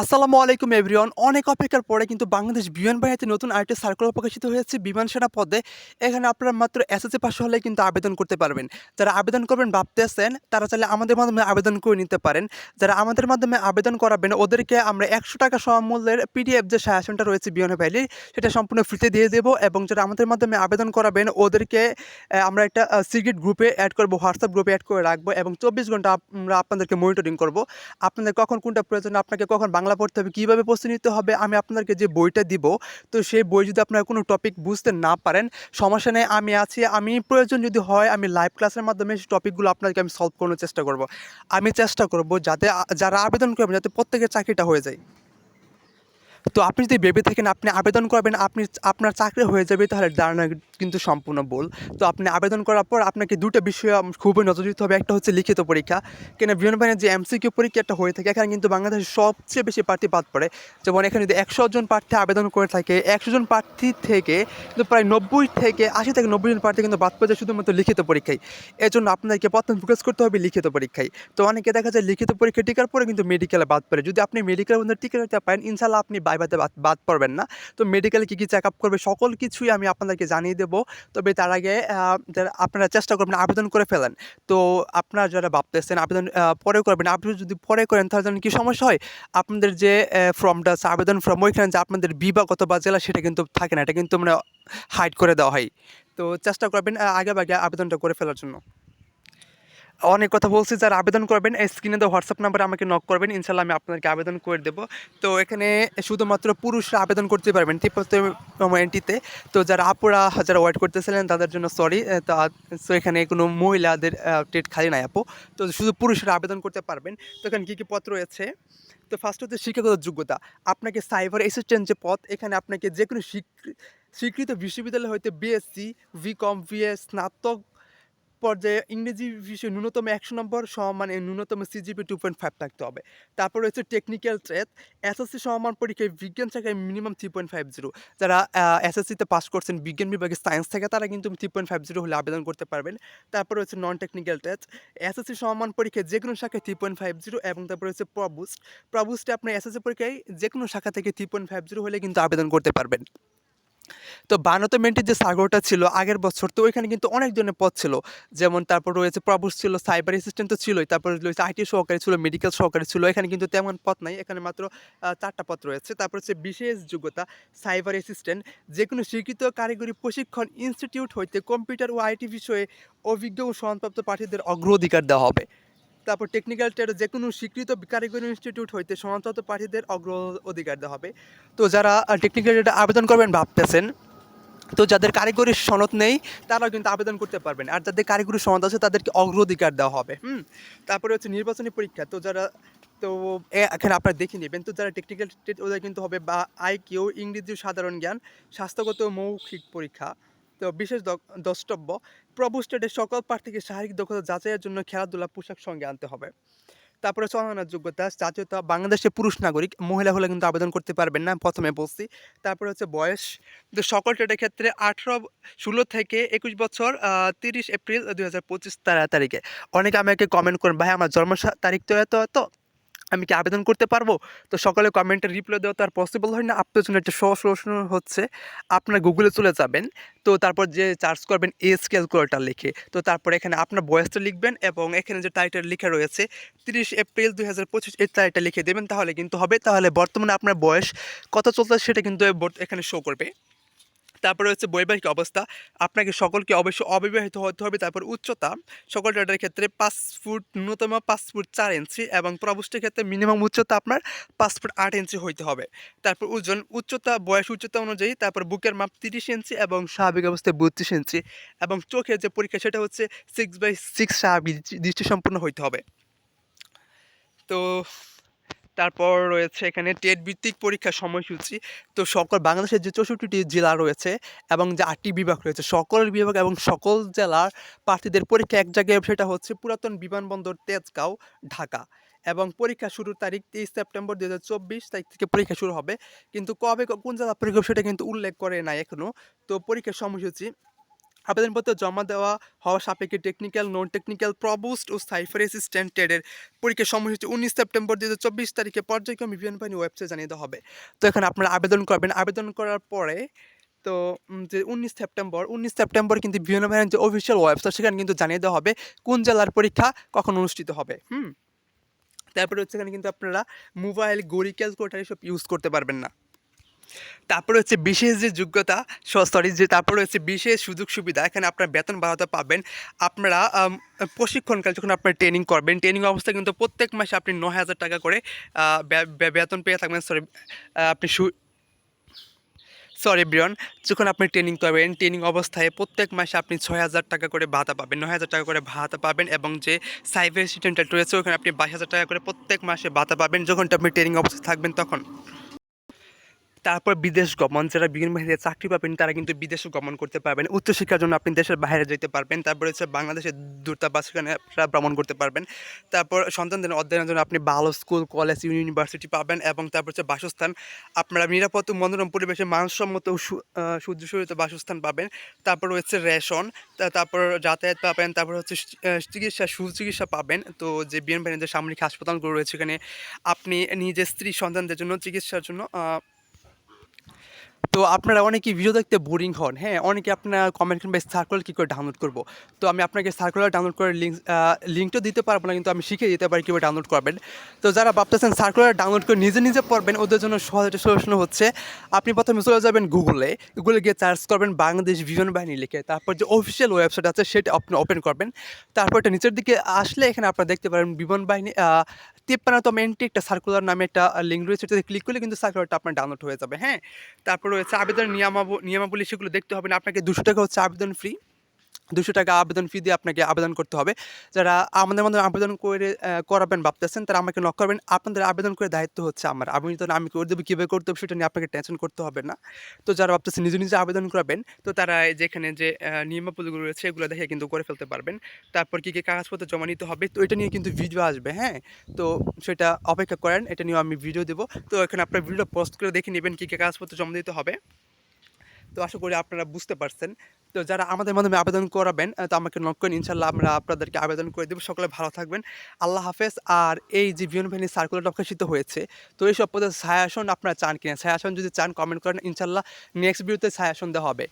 আসসালামু আলাইকুম এভরিওয়ান অনেক অপেক্ষার পরে কিন্তু বাংলাদেশ বিমান বাহিনীতে নতুন আরেকটি সার্কুলার প্রকাশিত হয়েছে বিমান সেনা পদে। এখানে আপনারা মাত্র এসএসসি পাশ হলে কিন্তু আবেদন করতে পারবেন। যারা আবেদন করবেন ভাবতেছেন, তারা চাইলে আমাদের মাধ্যমে আবেদন করে নিতে পারেন। যারা আমাদের মাধ্যমে আবেদন করাবেন, ওদেরকে আমরা একশো টাকা সমমূল্যের পিডিএফ যে সায়াসনটা রয়েছে বিমান বাহিনীর, সেটা সম্পূর্ণ ফ্রিতে দিয়ে দেবো এবং যারা আমাদের মাধ্যমে আবেদন করাবেন, ওদেরকে আমরা একটা সিগ্রেট গ্রুপে অ্যাড করব হোয়াটসঅ্যাপ গ্রুপে অ্যাড করে রাখব এবং চব্বিশ ঘণ্টা আমরা আপনাদেরকে মনিটরিং করব। আপনাদের কখন কোনটা প্রয়োজন, আপনাকে কখন বাংলা পড়তে হবে, কীভাবে প্রস্তুতি নিতে হবে, আমি আপনাদেরকে যে বইটা দিব, তো সেই বই যদি আপনারা কোনো টপিক বুঝতে না পারেন, সমস্যা নেই, আমি আছি, আমি প্রয়োজন যদি হয়, আমি লাইভ ক্লাসের মাধ্যমে সেই টপিকগুলো আপনাদেরকে আমি সলভ করানোর চেষ্টা করব। আমি চেষ্টা করব যাতে যারা আবেদন করবেন, যাতে প্রত্যেকের চাকরিটা হয়ে যায়। তো আপনি যদি ভেবে থাকেন, আপনি আবেদন করবেন, আপনি আপনার চাকরি হয়ে যাবে, তাহলে ধারণা কিন্তু সম্পূর্ণ ভুল। তো আপনি আবেদন করার পর আপনাকে দুটো বিষয়ে খুবই নজর দিতে হবে। একটা হচ্ছে লিখিত পরীক্ষা। কেন বিভিন্ন বাহিনীর যে এমসিকিউ পরীক্ষা একটা হয়ে থাকে, এখানে কিন্তু বাংলাদেশের সবচেয়ে বেশি প্রার্থী বাদ পড়ে। যেমন এখানে যদি একশো জন প্রার্থী আবেদন করে থাকে, একশো জন প্রার্থী থেকে কিন্তু প্রায় নব্বই থেকে আশি থেকে নব্বই জন প্রার্থী কিন্তু বাদ পড়ে যায় শুধুমাত্র লিখিত পরীক্ষায়। এর জন্য আপনাদেরকে প্রথম ফোকাস করতে হবে লিখিত পরীক্ষায়। তো অনেকে দেখা যায় লিখিত পরীক্ষা টিকার পরে কিন্তু মেডিকেলে বাদ পড়ে। যদি আপনি মেডিকেলের মধ্যে টিকা নিতে পারেন ইনশাল্লাহ আপনি বাইবাতে বাদ পড়বেন না। তো মেডিকেলে কী কী চেক আপ করবে, সকল কিছুই আমি আপনাদেরকে জানিয়ে দেবো। তবে তার আগে আপনারা চেষ্টা করবেন আবেদন করে ফেলেন। তো আপনারা যারা ভাবতেছেন আবেদন পরে করবেন। আপনি যদি পরে করেন, তাহলে কী সমস্যা হয়? আপনাদের যে ফর্মটা আছে, আবেদন ফর্ম, ওইখানে যে আপনাদের বিভাগ বা জেলা, সেটা কিন্তু থাকে না। এটা কিন্তু মানে হাইড করে দেওয়া হয়। তো চেষ্টা করবেন আগে আগে আবেদনটা করে ফেলার জন্য। অনেক কথা বলছি, যারা আবেদন করবেন স্ক্রিনে তো হোয়াটসঅ্যাপ নাম্বারে আমাকে নক করবেন ইনশাল্লাহ আমি আপনাকে আবেদন করে দেবো। তো এখানে শুধুমাত্র পুরুষরা আবেদন করতে পারবেন তিপ্পাত্তম এনটিতে তো যারা আপুরা, যারা ওয়েট করতেছিলেন, তাদের জন্য সরি তা, তো এখানে কোনো মহিলাদের টেট খালি নাই আপু। তো শুধু পুরুষরা আবেদন করতে পারবেন। তো এখানে কী কী পত্র রয়েছে? তো ফার্স্ট হচ্ছে শিক্ষাগত যোগ্যতা। আপনাকে সাইবার অ্যাসিস্ট্যান্ট যে পথ এখানে আপনাকে যে কোনো স্বীকৃ- স্বীকৃত বিশ্ববিদ্যালয় হইতে বিএসসি ভিকম ভিএস স্নাতক পর্যায়ে ইংরেজি বিষয়ে ন্যূনতম একশো নম্বর সমান ন্যূনতম সিজিপি টু পয়েন্ট ফাইভ থাকতে হবে। তারপর রয়েছে টেকনিক্যাল ট্রেড এসএসসি সমান পরীক্ষায় বিজ্ঞান শাখায় minimum three point five zero যারা এসএসসিতে পাস করছেন, বিজ্ঞান বিভাগে সায়েন্স থেকে, তারা কিন্তু থ্রি পয়েন্ট ফাইভ জিরো হলে আবেদন করতে পারবেন। তারপর রয়েছে নন টেকনিক্যাল ট্রেড এসএসসি সমান পরীক্ষায় যে কোনো শাখায় থ্রি পয়েন্ট ফাইভ জিরো এবং তারপর রয়েছে প্রবুস্ট প্রবুস্টে আপনার এসএসসি পরীক্ষায় যে কোনো শাখা থেকে থ্রি পয়েন্ট ফাইভ জিরো হলে কিন্তু আবেদন করতে পারবেন। তো বানত মেন্টের যে সাগরটা ছিল আগের বছর, তো ওইখানে কিন্তু অনেক ধরনের পদ ছিল। যেমন তারপর রয়েছে প্রবুস ছিল সাইবার অ্যাসিস্ট্যান্ট তো ছিলই। তারপর রয়েছে আইটি সহকারী ছিল মেডিকেল সহকারী ছিল। এখানে কিন্তু তেমন পথ নাই। এখানে মাত্র চারটা পথ রয়েছে। তারপর হচ্ছে বিশেষ যোগ্যতা সাইবার অ্যাসিস্ট্যান্ট যে কোনো স্বীকৃত কারিগরি প্রশিক্ষণ ইনস্টিটিউট হইতে কম্পিউটার ও আইটি বিষয়ে অভিজ্ঞ ও সমানপ্রাপ্ত প্রার্থীদের অগ্রাধিকার দেওয়া হবে। তারপর টেকনিক্যাল ট্রেডে যে কোনো স্বীকৃত কারিগরি ইনস্টিটিউট হইতে সমানপ্রাপ্ত প্রার্থীদের অগ্র অধিকার দেওয়া হবে। তো যারা টেকনিক্যাল ট্রেডে আবেদন করবেন ভাবতেছেন, তো যাদের কারিগরি সনদ নেই, তারাও কিন্তু আবেদন করতে পারবেন। আর যাদের কারিগরি সনদ আছে, তাদেরকে অগ্রাধিকার দেওয়া হবে। হুম? তারপরে হচ্ছে নির্বাচনী পরীক্ষা। তো যারা, তো এখানে আপনারা দেখে নেবেন, তো যারা টেকনিক্যাল ট্রেড ওদের কিন্তু হবে বা আইকিউ, ইংরেজি সাধারণ জ্ঞান, স্বাস্থ্যগত মৌখিক পরীক্ষা। তো বিশেষ দ্রষ্টব্য, প্রভু স্টেটের সকল প্রার্থীকে শারীরিক দক্ষতা যাচাইয়ের জন্য খেলাধুলা পোশাক সঙ্গে আনতে হবে। তারপরে চলনার যোগ্যতা, জাতীয়তা বাংলাদেশের পুরুষ নাগরিক, মহিলা হলে কিন্তু আবেদন করতে পারবেন না, প্রথমে বলছি। তারপরে হচ্ছে বয়স, তো সকল ট্রেডের ক্ষেত্রে আঠেরো, ষোলো থেকে একুশ বছর তিরিশ এপ্রিল দুই হাজার পঁচিশ তারিখে। অনেকে আমাকে কমেন্ট করেন, ভাই, আমার জন্ম তারিখ তো এত এত। আমি কি আবেদন করতে পারব? তো সকালে কমেন্টে রিপ্লাই দেওয়া তো আর পসিবল হয় না। আপনার জন্য একটা সহজ সলিউশন হচ্ছে, আপনার গুগলে চলে যাবেন, তো তারপর যে চার্জ করবেন এজ ক্যালকুলেটার লিখে, তো তারপর এখানে আপনার বয়সটা লিখবেন এবং এখানে যে টাইটেল লিখে রয়েছে, তিরিশ এপ্রিল দুই হাজার পঁচিশ এই তারিখটা লিখে দেবেন, তাহলে কিন্তু হবে। তাহলে বর্তমানে আপনার বয়স কত চলছে সেটা কিন্তু এখানে শো করবে। তারপরে হচ্ছে বৈবাহিক অবস্থা। আপনাকে সকলকে অবশ্যই অবিবাহিত হতে হবে। তারপর উচ্চতা, সকল ডেটার ক্ষেত্রে পাঁচ ফুট ন্যূনতম পাঁচ ফুট চার ইঞ্চি এবং প্রবুষ্টের ক্ষেত্রে মিনিমাম উচ্চতা আপনার পাঁচ ফুট আট ইঞ্চি হইতে হবে। তারপর ওজন, উচ্চতা, বয়স, উচ্চতা অনুযায়ী তারপর বুকের মাপ তিরিশ ইঞ্চি এবং স্বাভাবিক অবস্থায় বত্রিশ ইঞ্চি এবং চোখের যে পরীক্ষা সেটা হচ্ছে সিক্স বাই সিক্স স্বাভাবিক দৃষ্টিসম্পন্ন হইতে হবে। তো তারপর রয়েছে এখানে টেট ভিত্তিক পরীক্ষার সময়সূচি। তো সকল বাংলাদেশের যে চৌষট্টিটি জেলা রয়েছে এবং যে আটটি বিভাগ রয়েছে, সকল বিভাগ এবং সকল জেলার প্রার্থীদের পরীক্ষা এক জায়গায় সেটা হচ্ছে পুরাতন বিমানবন্দর তেজগাঁও, ঢাকা। এবং পরীক্ষা শুরুর তারিখ তেইশ সেপ্টেম্বর দু হাজার চব্বিশ, তারিখ থেকে পরীক্ষা শুরু হবে। কিন্তু কবে, কোন জেলা পরীক্ষা সেটা কিন্তু উল্লেখ করে নাই এখনও তো পরীক্ষার সময়সূচি আবেদনপত্র জমা দেওয়া হওয়া সাপেক্ষে টেকনিক্যাল নন টেকনিক্যাল প্রবোস্ট ও সাইফার অ্যাসিস্ট্যান্ট ট্রেডের পরীক্ষা সময়সূচি উনিশ সেপ্টেম্বর দু চব্বিশ তারিখে পর্যায়ক্রমে বিমান বাহিনী ওয়েবসাইট জানিয়ে দেওয়া হবে। তো এখানে আপনারা আবেদন করবেন। আবেদন করার পরে তো যে উনিশ সেপ্টেম্বর উনিশ সেপ্টেম্বর কিন্তু বিমান বাহিনীর যে অফিসিয়াল ওয়েবসাইট সেখানে কিন্তু জানিয়ে দেওয়া হবে কোন জেলার পরীক্ষা কখন অনুষ্ঠিত হবে। হুম? তারপরে হচ্ছে এখানে কিন্তু আপনারা মোবাইল গড়ি ক্যালকুলেটার এসব ইউজ করতে পারবেন না। তারপরে হচ্ছে বিশেষ যে যোগ্যতা সরি যে তারপরে হচ্ছে বিশেষ সুযোগ সুবিধা, এখানে আপনার বেতন বাড়াতে পাবেন। আপনারা প্রশিক্ষণকাল যখন আপনার ট্রেনিং করবেন ট্রেনিং অবস্থায় কিন্তু প্রত্যেক মাসে আপনি নয় হাজার টাকা করে বেতন পেয়ে থাকবেন। সরি আপনি সরি ব্রিয়ন যখন আপনি ট্রেনিং করবেন ট্রেনিং অবস্থায় প্রত্যেক মাসে আপনি ছয় হাজার টাকা করে ভাতা পাবেন, নয় হাজার টাকা করে ভাতা পাবেন এবং যে সাইবার স্টুডেন্ট রয়েছে, ওখানে আপনি বাইশ হাজার টাকা করে প্রত্যেক মাসে ভাতা পাবেন। যখন আপনি ট্রেনিং অবস্থায় থাকবেন তখন। তারপর বিদেশ গমন, যারা বিভিন্ন বাহিনীতে চাকরি পাবেন, তারা কিন্তু বিদেশে গমন করতে পারবেন। উচ্চশিক্ষার জন্য আপনি দেশের বাইরে যেতে পারবেন। তারপর হচ্ছে বাংলাদেশের দূতাবাস সেখানে আপনারা ভ্রমণ করতে পারবেন। তারপর সন্তানদের অধ্যয়নের জন্য আপনি ভালো স্কুল, কলেজ, ইউনিভার্সিটি পাবেন এবং তারপর হচ্ছে বাসস্থান। আপনারা নিরাপদ মনোরম পরিবেশে মানসম্মত সূর্যসূরিত বাসস্থান পাবেন। তারপর হচ্ছে রেশন তারপর যাতায়াত পাবেন। তারপর হচ্ছে চিকিৎসা সুচিকিৎসা পাবেন। তো যে বিএন বাহিনীর যে সামরিক হাসপাতালগুলো রয়েছে এখানে, আপনি নিজের স্ত্রী, সন্তানদের জন্য চিকিৎসার জন্য তো আপনারা অনেকেই ভিডিও দেখতে বোরিং হন। হ্যাঁ অনেকে আপনার কমেন্ট করবেন সার্কুলার কী করে ডাউনলোড করব? তো আমি আপনাকে সার্কুলার ডাউনলোড করার লিঙ্ক লিঙ্কটা দিতে পারব না, কিন্তু আমি শিখিয়ে দিতে পারি কীভাবে ডাউনলোড করবেন। তো যারা ভাবতেছেন সার্কুলার ডাউনলোড করে নিজে নিজে পড়বেন, ওদের জন্য সহজ একটা সলিউশন হচ্ছে, আপনি প্রথমে চলে যাবেন গুগলে গুগলে গিয়ে সার্চ করবেন বাংলাদেশ বিমান বাহিনী লিখে, তারপর যে অফিসিয়াল ওয়েবসাইট আছে সেটা আপনি ওপেন করবেন। তারপর এটা নিচের দিকে আসলে এখানে আপনারা দেখতে পারেন বিমান বাহিনী তিপ্পান্নতম এন্ট্রি একটা সার্কুলার নামে একটা লিঙ্ক রয়েছে সেটাতে ক্লিক করলে কিন্তু সার্কুলারটা আপনার ডাউনলোড হয়ে যাবে। হ্যাঁ তারপর রয়েছে আবেদন নিয়ম নিয়মাবলী সেগুলো দেখতে হবে না। আপনাকে দুশো টাকা হচ্ছে আবেদন ফ্রি দুশো টাকা আবেদন ফি দিয়ে আপনাকে আবেদন করতে হবে। যারা আমাদের মধ্যে আবেদন করে করাবেন ভাবতেছেন, তারা আমাকে নক করবেন। আপনাদের আবেদন করে দায়িত্ব হচ্ছে আমার। আমি তো, আমি করে দেবো, কীভাবে করতে হবে সেটা নিয়ে আপনাকে টেনশন করতে হবে না। তো যারা ভাবতেছেন নিজে নিজে আবেদন করাবেন, তো তারা যেখানে যে নিয়মাবলীগুলো রয়েছে, এগুলো দেখে কিন্তু করে ফেলতে পারবেন। তারপর কী কী কাগজপত্র জমা নিতে হবে, তো এটা নিয়ে কিন্তু ভিডিও আসবে হ্যাঁ? তো সেটা অপেক্ষা করেন, এটা নিয়েও আমি ভিডিও দেবো। তো এখানে আপনার ভিডিও পোস্ট করে দেখে নেবেন কী কী কাগজপত্র জমা দিতে হবে। তো আশা করি আপনারা বুঝতে পারছেন। তো যারা আমাদের মাধ্যমে আবেদন করাবেন তো আমাকে নক করেন ইনশাল্লাহ আমরা আপনাদেরকে আবেদন করে দেবো। সকলে ভালো থাকবেন। আল্লাহ হাফেজ। আর এই যে বিয়ন ভেনি সার্কুলার প্রকাশিত হয়েছে, তো এই সব পদে সায়াসন আপনারা চান কিনা? ছায়াসন যদি চান কমেন্ট করেন ইনশাল্লাহ নেক্সট ভিডিওতে সায়াসন দেওয়া হবে।